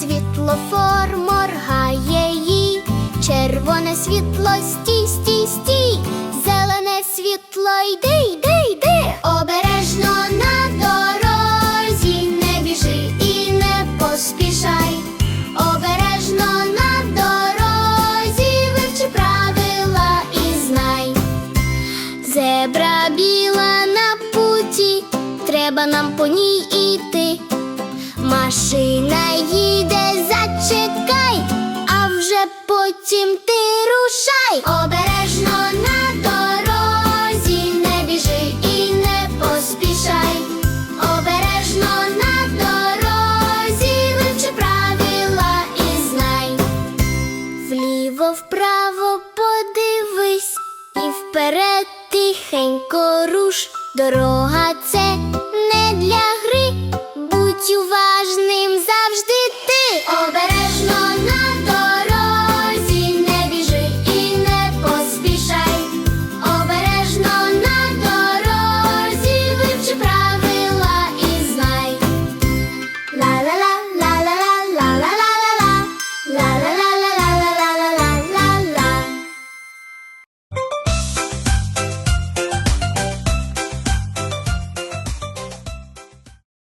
Світлофор моргає їй, червоне світло, стій, стій, стій, зелене світло, йди, йди, йди. Обережно на дорозі, не біжи і не поспішай. Обережно на дорозі, вивчи правила і знай. Зебра біла на путі, треба нам по ній іти. Машина їде, зачекай, а вже потім ти рушай. Обережно на дорозі, не біжи і не поспішай. Обережно на дорозі, вивчи правила і знай. Вліво вправо подивись і вперед тихенько руш. Дорога це